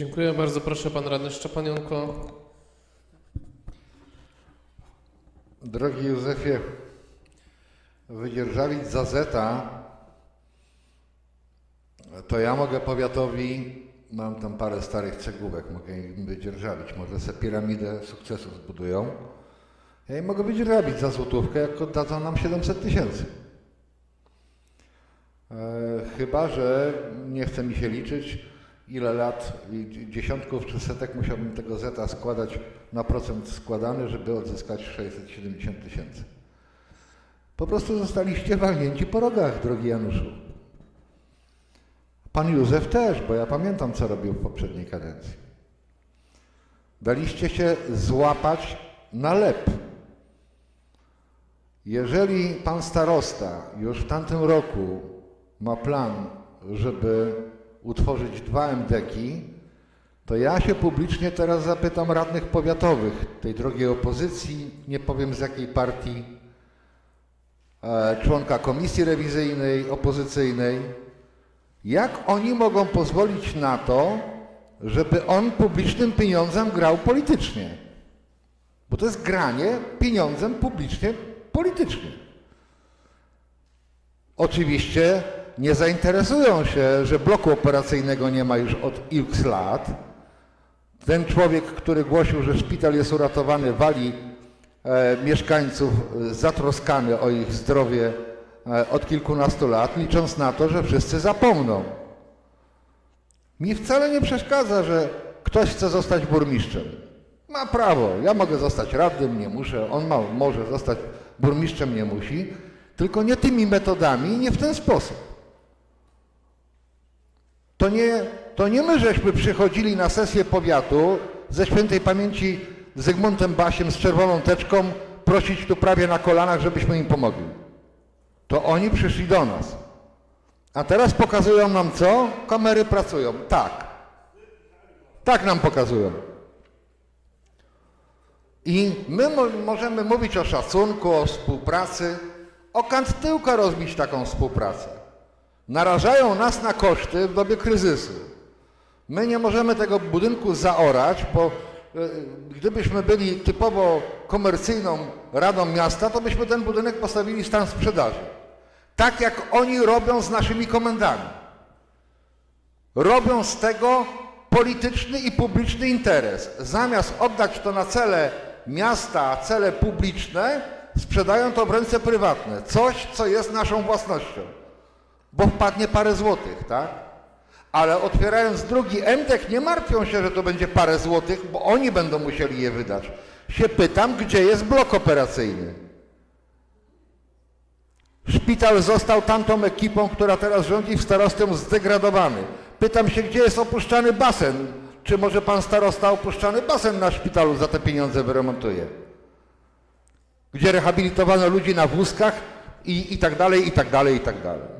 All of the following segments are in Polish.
Dziękuję bardzo. Proszę pan radny Szczepanionko. Drogi Józefie, wydzierżawić za zeta, to ja mogę powiatowi, mam tam parę starych cegłówek, mogę im wydzierżawić, może sobie piramidę sukcesu zbudują. Ja im mogę wydzierżawić za złotówkę, jak oddadzą nam 700 tysięcy. E, chyba, że nie chce mi się liczyć, ile lat, dziesiątków czy setek musiałbym tego zeta składać na procent składany, żeby odzyskać 670 tysięcy. Po prostu zostaliście walnięci po rogach, drogi Januszu. Pan Józef też, bo ja pamiętam, co robił w poprzedniej kadencji. Daliście się złapać na lep. Jeżeli pan starosta już w tamtym roku ma plan, żeby utworzyć dwa MDK-i, to ja się publicznie teraz zapytam radnych powiatowych tej drogiej opozycji, nie powiem z jakiej partii, e, członka komisji rewizyjnej, opozycyjnej, jak oni mogą pozwolić na to, żeby on publicznym pieniądzem grał politycznie? Bo to jest granie pieniądzem publicznie politycznie. Oczywiście nie zainteresują się, że bloku operacyjnego nie ma już od x lat. Ten człowiek, który głosił, że szpital jest uratowany, wali e, mieszkańców zatroskany o ich zdrowie e, od kilkunastu lat, licząc na to, że wszyscy zapomną. Mi wcale nie przeszkadza, że ktoś chce zostać burmistrzem. Ma prawo. Ja mogę zostać radnym, nie muszę. On ma, może zostać burmistrzem, nie musi. Tylko nie tymi metodami, nie w ten sposób. To nie, to nie my żeśmy przychodzili na sesję powiatu ze świętej pamięci Zygmuntem Basiem z czerwoną teczką prosić tu prawie na kolanach, żebyśmy im pomogli. To oni przyszli do nas. A teraz pokazują nam co? Kamery pracują. Tak. Tak nam pokazują. I my mo możemy mówić o szacunku, o współpracy, o kant tyłka rozbić taką współpracę. Narażają nas na koszty w dobie kryzysu. My nie możemy tego budynku zaorać, bo e, gdybyśmy byli typowo komercyjną radą miasta, to byśmy ten budynek postawili w stan sprzedaży. Tak jak oni robią z naszymi komendami. Robią z tego polityczny i publiczny interes. Zamiast oddać to na cele miasta, cele publiczne, sprzedają to w ręce prywatne. Coś, co jest naszą własnością. Bo wpadnie parę złotych, tak? Ale otwierając drugi MTEK nie martwią się, że to będzie parę złotych, bo oni będą musieli je wydać. Się pytam, gdzie jest blok operacyjny. Szpital został tamtą ekipą, która teraz rządzi w starostę zdegradowany. Pytam się, gdzie jest opuszczany basen. Czy może pan starosta opuszczany basen na szpitalu za te pieniądze wyremontuje? Gdzie rehabilitowano ludzi na wózkach i, i tak dalej, i tak dalej, i tak dalej.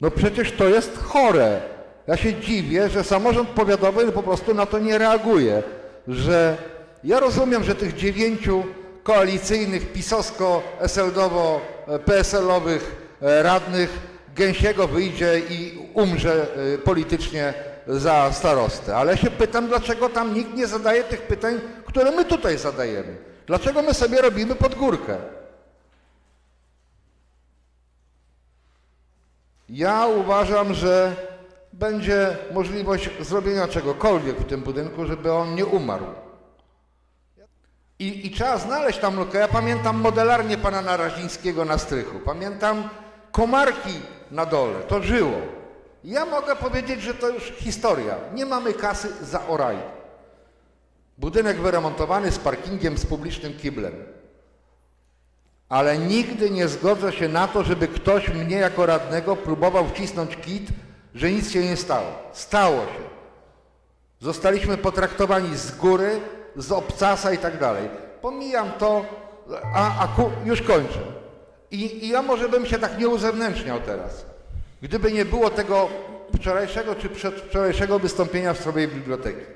No przecież to jest chore. Ja się dziwię, że samorząd powiatowy po prostu na to nie reaguje. Że ja rozumiem, że tych dziewięciu koalicyjnych, pisowsko-SLD-PSL-owych e, radnych Gęsiego wyjdzie i umrze e, politycznie za starostę. Ale się pytam, dlaczego tam nikt nie zadaje tych pytań, które my tutaj zadajemy. Dlaczego my sobie robimy pod górkę? Ja uważam, że będzie możliwość zrobienia czegokolwiek w tym budynku, żeby on nie umarł. I, I trzeba znaleźć tam lukę. Ja pamiętam modelarnię pana Narazińskiego na strychu. Pamiętam komarki na dole. To żyło. Ja mogę powiedzieć, że to już historia. Nie mamy kasy za oraj. Budynek wyremontowany z parkingiem, z publicznym kiblem. Ale nigdy nie zgodzę się na to, żeby ktoś mnie jako radnego próbował wcisnąć kit, że nic się nie stało. Stało się. Zostaliśmy potraktowani z góry, z obcasa i tak dalej. Pomijam to, a, a ku, już kończę. I, I ja może bym się tak nie uzewnętrzniał teraz. Gdyby nie było tego wczorajszego czy przedwczorajszego wystąpienia w sprawie biblioteki.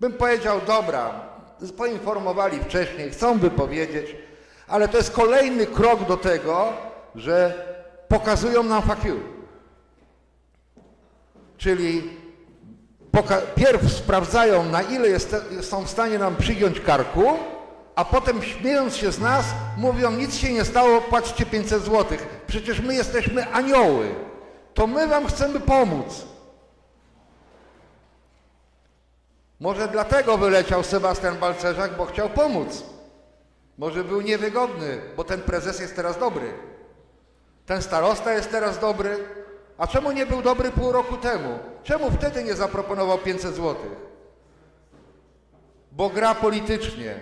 Bym powiedział, dobra, poinformowali wcześniej, chcą wypowiedzieć, ale to jest kolejny krok do tego, że pokazują nam fakiury. Czyli pierw sprawdzają, na ile jest, są w stanie nam przygiąć karku, a potem śmiejąc się z nas, mówią, nic się nie stało, płaćcie 500 zł. Przecież my jesteśmy anioły. To my wam chcemy pomóc. Może dlatego wyleciał Sebastian Balcerzak, bo chciał pomóc. Może był niewygodny, bo ten prezes jest teraz dobry. Ten starosta jest teraz dobry. A czemu nie był dobry pół roku temu? Czemu wtedy nie zaproponował 500 zł? Bo gra politycznie.